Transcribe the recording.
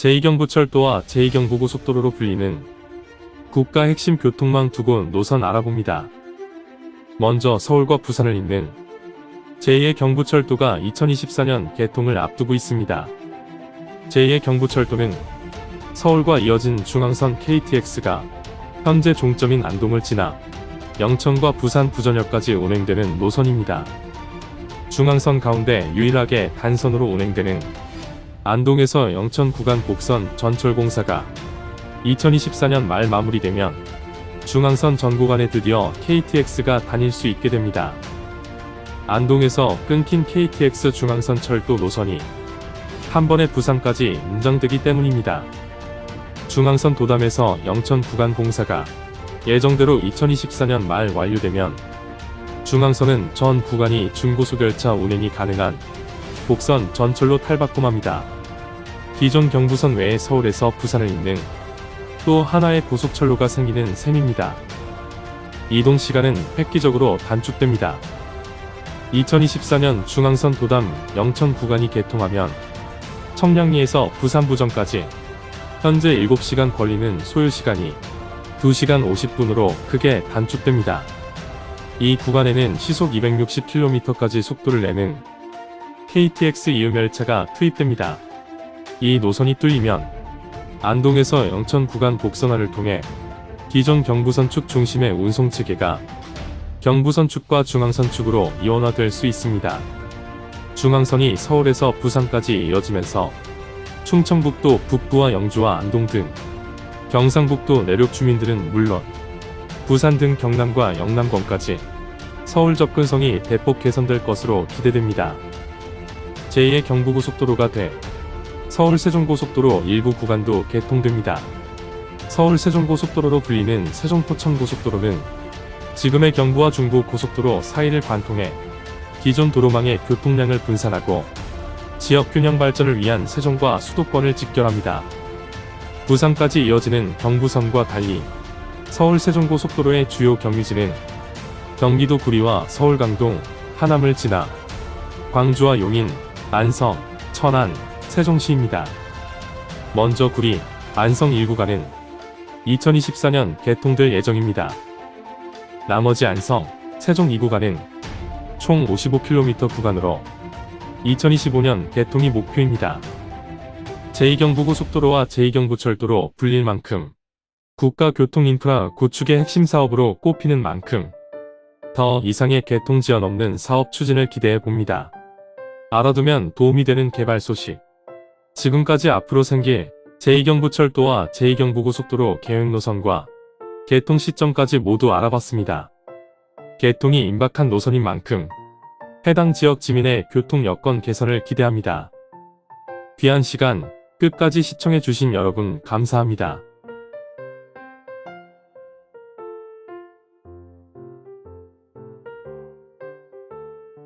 제2경부철도와 제2경부고속도로로 불리는 국가 핵심 교통망 두 곳 노선 알아봅니다. 먼저 서울과 부산을 잇는 제2의 경부철도가 2024년 개통을 앞두고 있습니다. 제2의 경부철도는 서울과 이어진 중앙선 KTX가 현재 종점인 안동을 지나 영천과 부산 부전역까지 운행되는 노선입니다. 중앙선 가운데 유일하게 단선으로 운행되는 안동에서 영천 구간 곡선 전철 공사가 2024년 말 마무리되면 중앙선 전 구간에 드디어 KTX가 다닐 수 있게 됩니다. 안동에서 끊긴 KTX 중앙선 철도 노선이 한 번에 부산까지 운정되기 때문입니다. 중앙선 도담에서 영천 구간 공사가 예정대로 2024년 말 완료되면 중앙선은 전 구간이 중고속열차 운행이 가능한 곡선 전철로 탈바꿈합니다. 기존 경부선 외에 서울에서 부산을 잇는 또 하나의 고속철로가 생기는 셈입니다. 이동 시간은 획기적으로 단축됩니다. 2024년 중앙선 도담 영천 구간이 개통하면 청량리에서 부산 부정까지 현재 7시간 걸리는 소요시간이 2시간 50분으로 크게 단축됩니다. 이 구간에는 시속 260km까지 속도를 내는 KTX 이음 열차가 투입됩니다. 이 노선이 뚫리면 안동에서 영천 구간 곡선화를 통해 기존 경부선 축 중심의 운송 체계가 경부선 축과 중앙선 축으로 이원화될 수 있습니다. 중앙선이 서울에서 부산까지 이어지면서 충청북도 북부와 영주와 안동 등 경상북도 내륙 주민들은 물론 부산 등 경남과 영남권까지 서울 접근성이 대폭 개선될 것으로 기대됩니다. 제2의 경부고속도로가 돼 서울 세종고속도로 일부 구간도 개통됩니다. 서울 세종고속도로로 불리는 세종포천고속도로는 지금의 경부와 중부 고속도로 사이를 관통해 기존 도로망의 교통량을 분산하고 지역 균형 발전을 위한 세종과 수도권을 직결합니다. 부산까지 이어지는 경부선과 달리 서울 세종고속도로의 주요 경유지는 경기도 구리와 서울 강동, 하남을 지나 광주와 용인, 안성, 천안, 세종시입니다. 먼저 구리, 안성 1구간은 2024년 개통될 예정입니다. 나머지 안성, 세종 2구간은 총 55km 구간으로 2025년 개통이 목표입니다. 제2경부고속도로와 제2경부철도로 불릴 만큼 국가교통인프라 구축의 핵심 사업으로 꼽히는 만큼 더 이상의 개통 지연 없는 사업 추진을 기대해 봅니다. 알아두면 도움이 되는 개발 소식. 지금까지 앞으로 생길 제2경부철도와 제2경부고속도로 계획 노선과 개통 시점까지 모두 알아봤습니다. 개통이 임박한 노선인 만큼 해당 지역 지민의 교통 여건 개선을 기대합니다. 귀한 시간 끝까지 시청해주신 여러분 감사합니다.